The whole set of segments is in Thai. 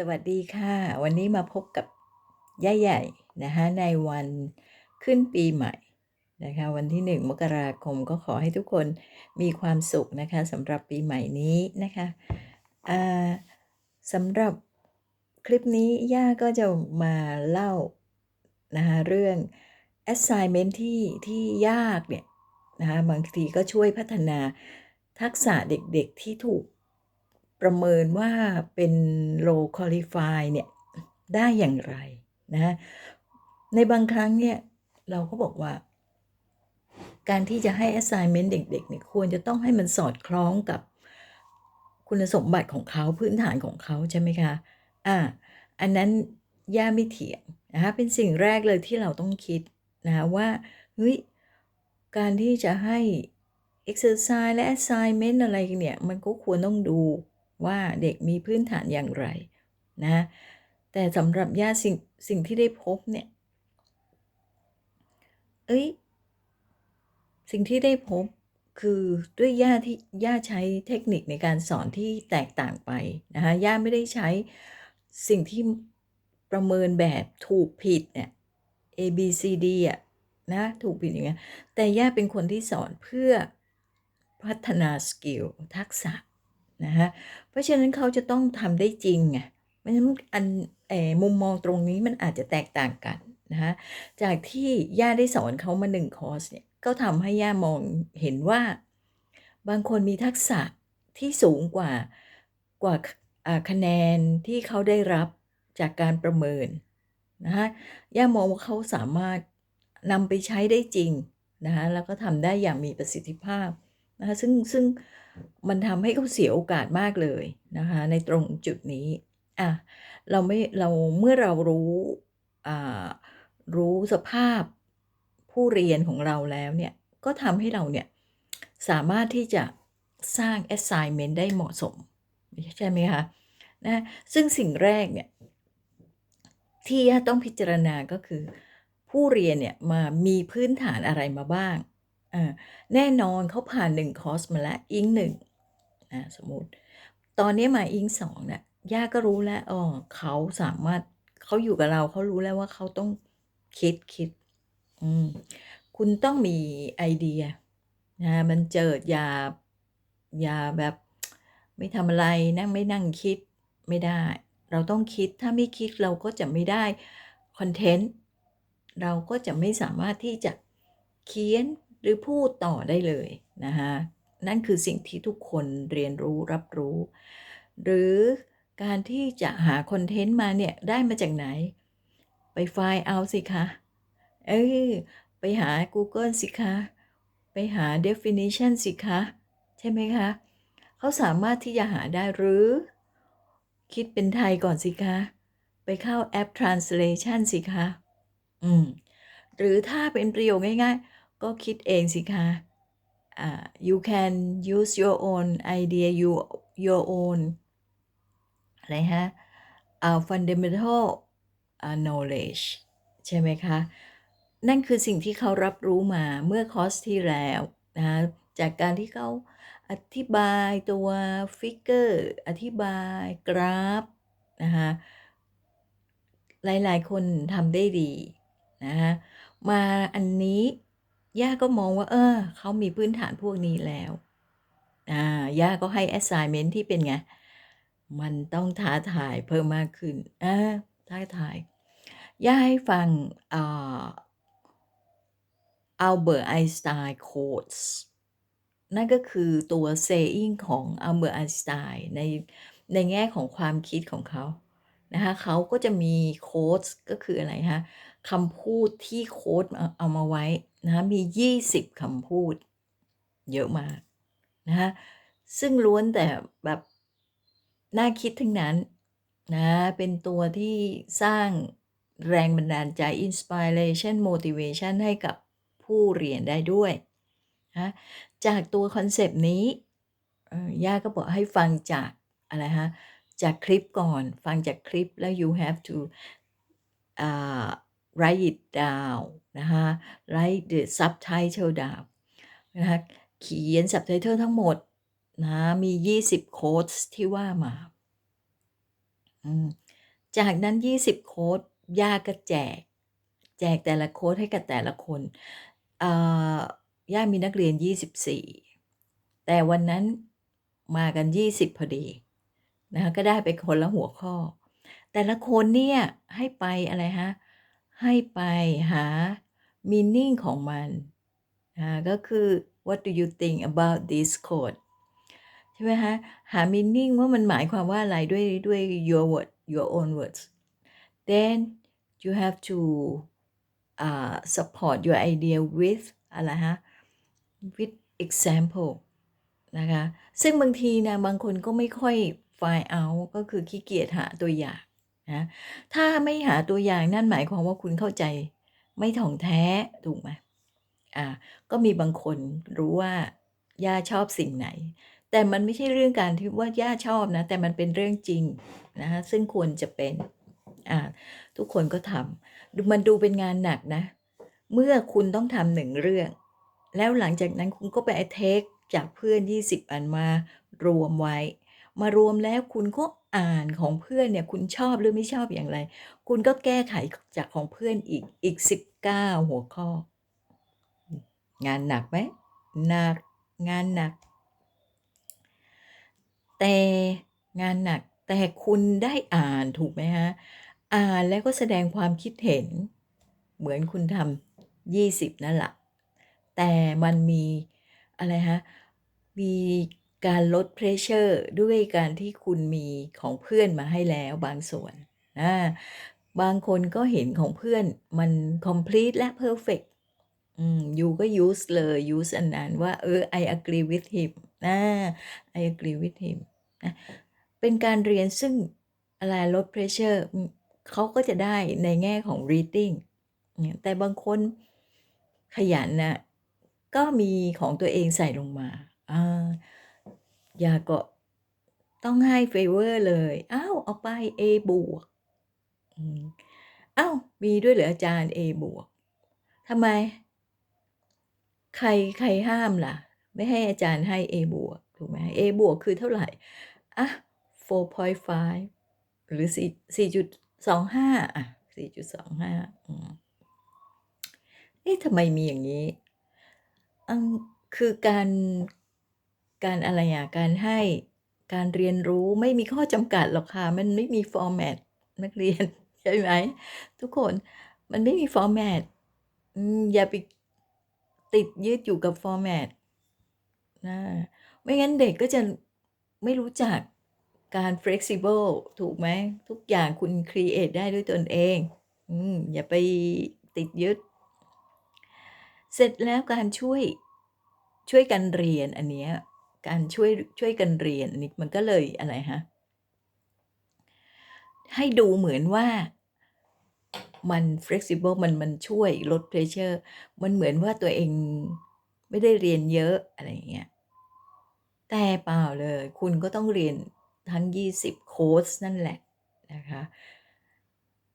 สวัสดีค่ะ วันนี้มาพบกับย่าใหญ่นะคะในวันขึ้นปีใหม่นะคะวันที่ 1 มกราคมก็ขอให้ทุกคนมีความสุขนะคะสำหรับปีใหม่นี้นะคะสำหรับคลิปนี้ย่าก็จะมาเล่านะคะเรื่อง assignment ที่ที่ยากเนี่ยนะคะบางทีก็ช่วยพัฒนาทักษะเด็กๆที่ถูก ประเมินว่าเป็น low qualify เนี่ยได้อย่างไรนะคะในบางครั้งเนี่ยเราก็บอกว่า การที่จะให้ assignment เด็กๆเนี่ยควรจะต้องให้มันสอดคล้องกับคุณสมบัติของเขาพื้นฐานของเขาใช่ไหมคะอ่าอันนั้นย่าไม่เถียงนะคะเป็นสิ่งแรกเลยที่เราต้องคิดนะะว่าเฮ้ยการที่จะให้ exercise และ assignment อะไรเนี่ย มันก็ควรต้องดู ว่าเด็กมีพื้นฐานอย่างไรนะแต่สำหรับย่าสิ่งสิ่งที่ได้พบเนี่ยเอ้ยสิ่งที่ได้พบคือด้วยย่าที่ย่าใช้เทคนิคในการสอนที่แตกต่างไปนะคะย่าไม่ได้ใช้สิ่งที่ประเมินแบบถูกผิดเนี่ย A B C D อะนะถูกผิดอย่างเงี้ยแต่ย่าเป็นคนที่สอนเพื่อพัฒนาสกิลทักษะ นะฮะเพราะฉะนั้นเขาจะต้องทำได้จริงไงเพราะฉะนั้นอันมุมมองตรงนี้มันอาจจะแตกต่างกันนะฮะจากที่ย่าได้สอนเขามาหนึ่งคอร์สเนี่ยก็ทำให้ย่ามองเห็นว่า บางคนมีทักษะที่สูงกว่ากว่าคะแนนที่เขาได้รับจากการประเมินนะคะย่ามองว่าเขาสามารถนำไปใช้ได้จริงนะคะแล้วก็ทำได้อย่างมีประสิทธิภาพนะคะซึ่งซึ่ง มันทำให้เขาเสียโอกาสมากเลยนะคะในตรงจุดนี้อะเราไม่เราเมื่อเรารู้อ่ารู้สภาพผู้เรียนของเราแล้วเนี่ยก็ทำให้เราเนี่ยสามารถที่จะสร้าง assignment ได้เหมาะสม ใช่ไหมคะนะซึ่งสิ่งแรกเนี่ยที่ต้องพิจารณาก็คือ ผู้เรียนเนี่ยมามีพื้นฐานอะไรมาบ้าง แน่นอนเขาผ่านหนึ่งคอร์สมาแล้วอิงหนึ่งนะสมมติ ตอนนี้มาอิงสองเนี่ยย่าก็รู้แล้วอ๋อเขาสามารถเขาอยู่กับเราเขารู้แล้วว่าเขาต้องคิดคิด อืมคุณต้องมีไอเดียนะมันเจิดอย่าอย่าแบบ ไม่ทำอะไรนั่งไม่นั่งคิดไม่ได้ เราต้องคิดถ้าไม่คิดเราก็จะไม่ได้คอนเทนต์เราก็จะไม่สามารถที่จะเขียน รือพูดต่อได้เลยนะคะนั่นคือสิ่งที่ทุกคนเรียนรู้รับรู้ หรือการที่จะหาคอนเทนต์มาเนี่ยได้มาจากไหน ไปไฟล์เอาสิคะ เออไปหา Google สิคะ ไปหา definition สิคะ ใช่ไหมคะ เขาสามารถที่จะหาได้หรือ คิดเป็นไทยก่อนสิคะ ไปเข้าแอป translation สิคะ อืม หรือถ้าเป็นประโยคง่าย ๆ ก็คิดเองสิคะอ่า you can use your own idea you your own อะไรฮะ uh, fundamental uh, knowledge ใช่ไหมคะ นั่นคือสิ่งที่เขารับรู้มาเมื่อคอร์สที่แล้วนะคะจากการที่เขาอธิบายตัวฟิกเกอร์อธิบายกราฟนะคะหลายๆคนทำได้ดีนะคะมาอันนี้ ย่าก็มองว่า เออเขามีพื้นฐานพวกนี้แล้วอ่าย่าก็ให้ assignment ที่เป็นไง มันต้องท้าทายเพิ่มมากขึ้นอ่าท้าทายย่าให้ฟังอ่าอัลเบิร์ตไอน์สไตน์โค้ดนั่นก็คือตัว saying ของอัลเบิร์ตไอน์สไตน์ในในแง่ของความคิดของเขานะคะเขาก็จะมีโค้ดก็คืออะไรฮะคำพูดที่โค้ดเอามาไว้ นะมี 20คำพูด เยอะมากนะคะซึ่งล้วนแต่แบบน่าคิดทั้งนั้นนะเป็นตัวที่สร้างแรงบันดาลใจ inspiration motivation ให้กับผู้เรียนได้ด้วยนะจากตัวคอนเซปต์นี้ย่าก็บอกให้ฟังจากอะไรฮะจากคลิปก่อน ฟังจากคลิปแล้ว you have to uh, write it down นะคะ write the subtitle down นะคะเขียน subtitle ทั้งหมดนะมี 20 โค้ดที่ว่ามา จากนั้น 20 โค้ดย่าก็แจก แจกแต่ละโค้ดให้กับแต่ละคนย่ามีนักเรียน 24 แต่วันนั้นมากัน 20 พอดีนะคะก็ได้ไปคนละหัวข้อ แต่ละคนเนี่ยให้ไปอะไรคะ ให้ไปหา meaning ของมันอ่าก็คือ What do you think about this code ใช่ไหมคะหา meaning ว่ามันหมายความว่าอะไรด้วยด้วย your word your own words then you have to อ่า support your idea with อะไรคะ with example นะคะ ซึ่งบางทีนะ บางคนก็ไม่ค่อย find out ก็คือขี้เกียจหาตัวอย่าง นะถ้าไม่หาตัวอย่างนั่นหมายความว่าคุณเข้าใจไม่ถ่องแท้ถูกไหมอ่าก็มีบางคนรู้ว่าย่าชอบสิ่งไหน แต่มันไม่ใช่เรื่องการที่ว่าย่าชอบนะ แต่มันเป็นเรื่องจริงนะคะซึ่งควรจะเป็นอ่าทุกคนก็ทำดูมันดูเป็นงานหนักนะ เมื่อคุณต้องทำหนึ่งเรื่อง แล้วหลังจากนั้นคุณก็ไปเทกจากเพื่อน 20 อันมารวมไว้ มารวมแล้วคุณก็ อ่านของเพื่อนเนี่ยคุณชอบหรือไม่ชอบอย่างไร คุณก็แก้ไขจากของเพื่อนอีกอีก19หัวข้อ งานหนักไหม?หนักงานหนัก แต่งานหนักแต่คุณได้อ่านถูกไหมคะ?อ่านแล้วก็แสดงความคิดเห็น เหมือนคุณทำ20นั่นแหละแต่มันมีอะไรคะมี การลด pressure ด้วยการที่คุณมีของเพื่อนมาให้แล้วบางส่วนอาบางคนก็เห็นของเพื่อนมัน complete และเพอร์เฟกต์อืมยูก็ use เลย use อันนั้นว่า เออ I agree with him อา I agree with him นะเป็นการเรียนซึ่งอะไรลด pressure อืมเขาก็จะได้ในแง่ของ reading แต่บางคนขยันน่ะก็มีของตัวเองใส่ลงมา อย่าก็ต้องให้เฟเวอร์เลยอ้าวเอาไป A บวกอ้าวมีด้วยเหรออาจารย์ A บวกทำไม?ใครใครห้ามล่ะ ไม่ให้อาจารย์ให้ A บวกถูกไหม? A บวกคือเท่าไหร่?อะ4.5 หรือ4 4.25อะ4.25อืมเอ๊ะทำไมมีอย่างงี้?อืมคือการ การอะไรอะการให้การเรียนรู้ไม่มีข้อจำกัดหรอกค่ะ มันไม่มีฟอร์แมตนักเรียนใช่ไหมทุกคนมันไม่มีฟอร์แมตอย่าไปติดยึดอยู่กับฟอร์แมตอาไม่งั้นเด็กก็จะไม่รู้จักการ flexible ถูกไหม?ทุกอย่างคุณครีเอตได้ด้วยตนเองออย่าไปติดยึด เสร็จแล้วการช่วยช่วยกันเรียนอันเนี้ย การช่วยช่วยกันเรียนนนี้มันก็เลยอะไรคะให้ดูเหมือนว่ามัน flexible มันมันช่วยลด pressure มันเหมือนว่าตัวเองไม่ได้เรียนเยอะอะไรเงี้ย แต่เปล่าเลย คุณก็ต้องเรียนทั้ง 20 โคร์สนั่นแหละนะคะ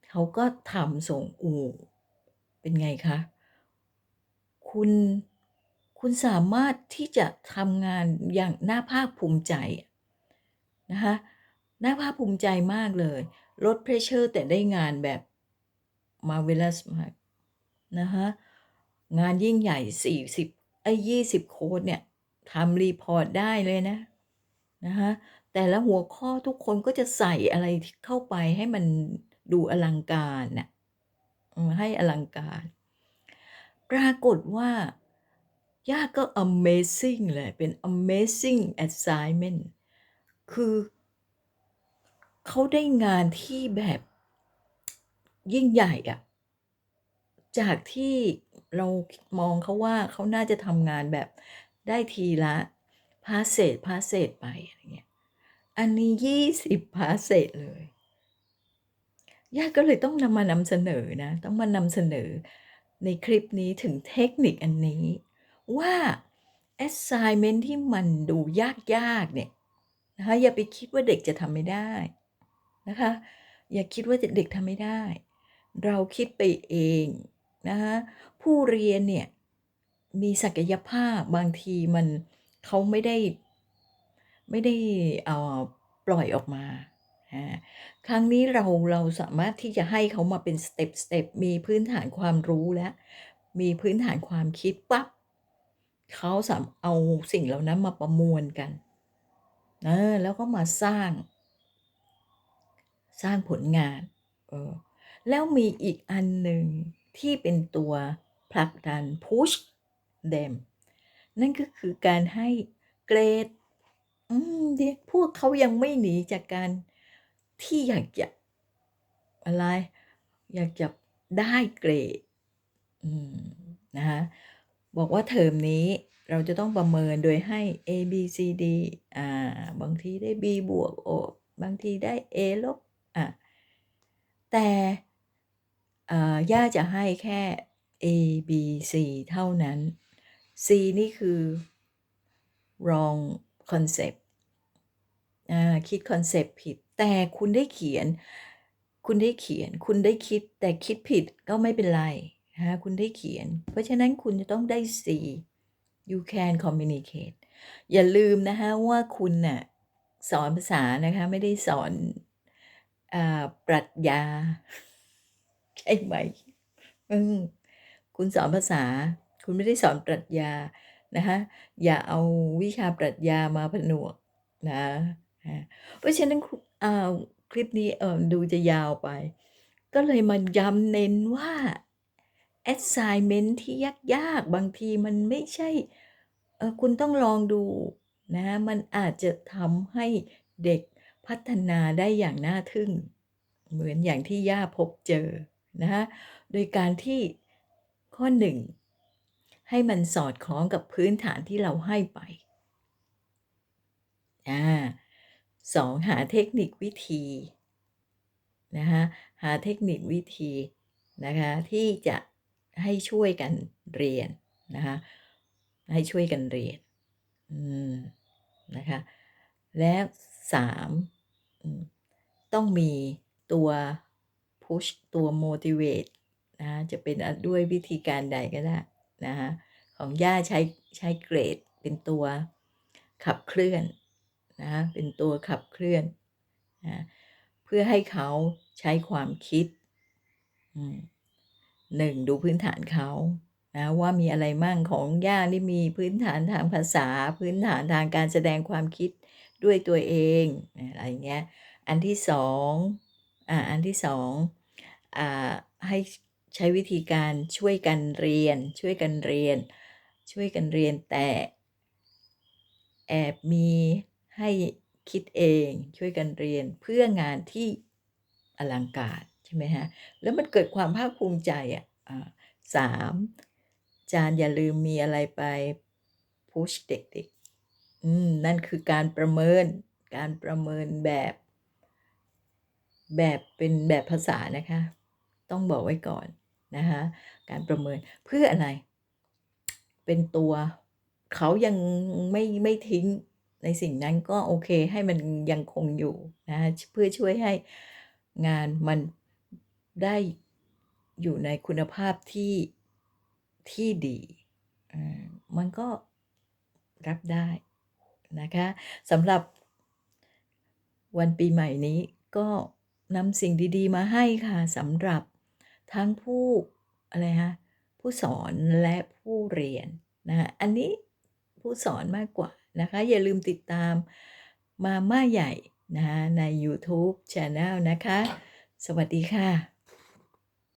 เขาก็ทำส่งโอ้เป็นไงคะ?คุณ คุณสามารถที่จะทำงานอย่างน่าภาคภูมิใจนะคะน่าภาคภูมิใจมากเลย ลด pressure แต่ได้งานแบบ marvelous มากนะคะงานยิ่งใหญ่ 40เอ๊ย20โคร์สเนี่ยทำ report ได้เลยนะนะคะแต่ละหัวข้อทุกคนก็จะใส่อะไรเข้าไปให้มันดูอลังการน่ะให้อลังการ ปรากฏว่า ย่าก็ amazing เลยเป็น amazing assignment คือเขาได้งานที่แบบยิ่งใหญ่อะจากที่เรามองเขาว่าเขาน่าจะทำงานแบบได้ทีละ passage passage ไปอะไรเงี้ย อันนี้20 passage เลยย่าก็เลยต้องนำมานำเสนอนะ ต้องมานำเสนอในคลิปนี้ถึงเทคนิคอันนี้ ว่า assignment ที่มันดูยากๆเนี่ยนะคะอย่าไปคิดว่าเด็กจะทำไม่ได้นะคะอย่าคิดว่าจเด็กทำไม่ได้ เราคิดไปเองนะคะผู้เรียนเนี่ยมีศักยภาพบางทีมันเขาไม่ได้ไม่ได้เอ่อปล่อยออกมาอ่าครั้งนี้เราเราสามารถที่จะให้เขามาเป็นสเต็ปสเต็ปมีพื้นฐานความรู้แล้ว มีพื้นฐานความคิดปั๊บ เขาสามเอาสิ่งเหล่านั้นมาประมวลกันเออแล้วก็มาสร้าง สร้างผลงานเออแล้วมีอีกอันหนึ่งที่เป็นตัวผลักดัน push them นั่นก็คือการให้เกรดอืมเด็กพวกเขายังไม่หนีจากการที่อยากจะอะไร อยากจะได้เกรดอืมนะคะ บอกว่าเทอมนี้เราจะต้องประเมินโดยให้ A B C D อ่า บางทีได้ B บวก O บางทีได้ A ลบอะแต่ย่าจะให้แค่ A B C เท่านั้น C นี่คือ wrong concept คิดคอนเซปต์ผิด แต่คุณได้เขียน คุณได้เขียน คุณได้คิด แต่คิดผิดก็ไม่เป็นไร นะคุณได้เขียน เพราะฉะนั้นคุณจะต้องได้ C you can communicate อย่าลืมนะคะว่าคุณน่ะสอนภาษานะคะไม่ได้สอนอ่าปรัชญาใช่ไหมคุณสอนภาษา คุณไม่ได้สอนปรัชญานะคะอย่าเอาวิชาปรัชญามาผนวกนะเพราะฉะนั้นอ่าคลิปนี้ดูจะยาวไป ก็เลยมาย้ำเน้นว่า assignment ที่ยากๆ บางทีมันไม่ใช่ คุณต้องลองดูนะมันอาจจะทำให้เด็กพัฒนาได้อย่างน่าทึ่ง เหมือนอย่างที่ย่าพบเจอนะคะโดยการที่ข้อหนึ่งให้มันสอดคล้องกับพื้นฐานที่เราให้ไปอ่าสองหาเทคนิควิธีนะคะหาเทคนิควิธีนะคะที่จะ ให้ช่วยกันเรียนนะคะให้ช่วยกันเรียนนะคะและสามต้องมีตัว push ตัว motivate นะะจะเป็นด้วยวิธีการใดก็ได้นะคะของย่าใช้ใช้เกรดเป็นตัวขับเคลื่อนนะเป็นตัวขับเคลื่อนนะเพื่อให้เขาใช้ความคิด อืม หนึ่งดูพื้นฐานเขานะว่ามีอะไรมั่งของย่าที่มีพื้นฐานทางภาษา พื้นฐานทางการแสดงความคิดด้วยตัวเองอะไรเงี้ยอันที่สองอ่าอันที่สองอ่าให้ใช้วิธีการช่วยกันเรียน ช่วยกันเรียน ช่วยกันเรียนแต่แอบมีให้คิดเองช่วยกันเรียนเพื่องานที่อลังการ ช่ไหมฮะ แล้วมันเกิดความภาคภูมิใจอะสามจานอย่าลืมมีอะไรไปพุชเด็กๆอืมนั่นคือการประเมินการประเมินแบบ แบบเป็นแบบภาษานะคะ ต้องบอกไว้ก่อนนะคะการประเมินเพื่ออะไร เป็นตัวเขายังไม่ไม่ทิ้งในสิ่งนั้นก็โอเคให้มันยังคงอยู่นะเพื่อช่วยให้งานมัน ได้อยู่ในคุณภาพที่ที่ดีมันก็รับได้นะคะสำหรับวันปีใหม่นี้ก็นำสิ่งดีๆ มาให้ค่ะสำหรับทั้งผู้อะไรฮะผู้สอนและผู้เรียนนะอันนี้ผู้สอนมากกว่านะคะ อย่าลืมติดตามมาม่าใหญ่นะใน YouTube Channel นะคะ สวัสดีค่ะ